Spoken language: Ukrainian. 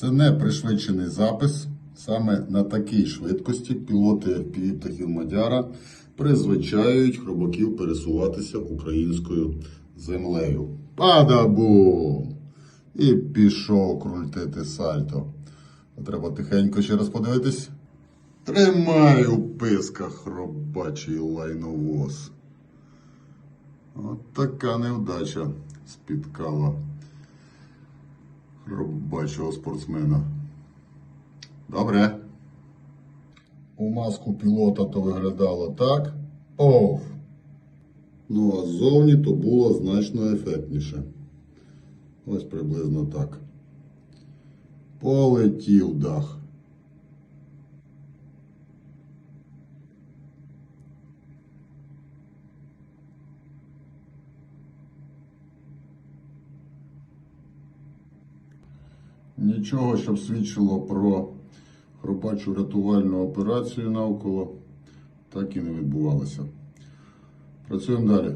Це не пришвидшений запис. Саме на такій швидкості пілоти птахів Мадяра призвичаюють хробаків пересуватися українською землею. Падабум! І пішов крультити сальто. Треба тихенько ще раз подивитись. Тримай у писках хробачий лайновоз. От така невдача спіткала хробачого спортсмена. Добре. У маску пілота то виглядало так. Оф. Ну, а ззовні то було значно ефектніше. Ось приблизно так. Полетів дах. Нічого, щоб свідчило про хробачу рятувальну операцію навколо, так і не відбувалося. Працюємо далі.